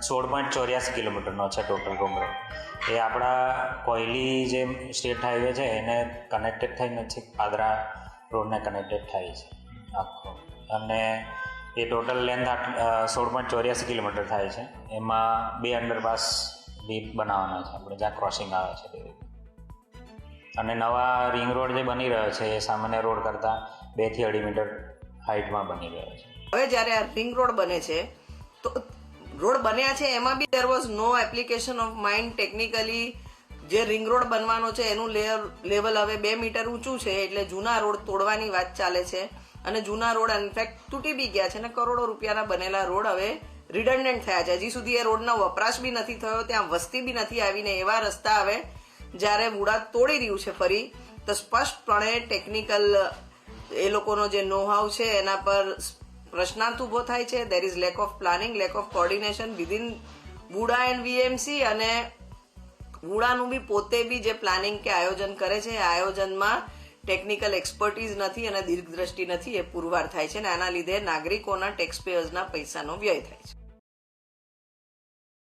સોળ પોઈન્ટ ચોર્યાસી કિલોમીટરનો છે ટોટલ રોમ એ આપણા કોયલી જે સ્ટેટ હાઈવે છે એને કનેક્ટેડ થઈને નથી પાદરા રોડને કનેક્ટેડ થાય છે. આખો. અને એ ટોટલ લેન્થ સોળ પોઈન્ટ ચોર્યાસી કિલોમીટર થાય છે. એમાં બે અંડરપાસ બી બનાવવાના છે. આપણે જ્યાં ક્રોસિંગ આવે છે તે રીતે. અને નવા રિંગ રોડ જે બની રહ્યો છે એ સામાન્ય રોડ કરતાં બેથી અઢી મીટર હાઇટમાં બની રહ્યો છે. હવે જ્યારે આ રિંગ રોડ બને છે તો રોડ બન્યા છે, એમાં બી there was no application of mind technically જે રિંગ રોડ બનવાનો છે, એનું લેયર લેવલ હવે બે મીટર ઊંચું છે, એટલે જૂના રોડ તોડવાની વાત ચાલે છે. અને જૂના રોડ ઇનફેક્ટ તૂટી બી ગયા છે અને કરોડો રૂપિયાના બનેલા રોડ હવે રિડન્ડન્ટ થયા છે. હજી સુધી એ રોડનો વપરાશ બી નથી થયો, ત્યાં વસ્તી બી નથી આવીને એવા રસ્તા હવે જ્યારે મૂળા તોડી રહ્યું છે ફરી, તો સ્પષ્ટપણે ટેકનિકલ એ લોકોનો જે નો હાઉ છે, એના પર પ્રશ્નાર્થ ઊભો થાય છે. There is lack of planning lack of coordination within VUDA and VMC અને વુડાનું બી પોતે બી જે પ્લાનિંગ કે આયોજન કરે છે, એ આયોજનમાં ટેકનિકલ એક્સપર્ટીઝ નથી અને દીર્ઘદ્રષ્ટિ નથી, એ પુરવાર થાય છે અને આના લીધે નાગરિકોના ટેક્સપેયર્સના પૈસાનો વ્યય થાય છે.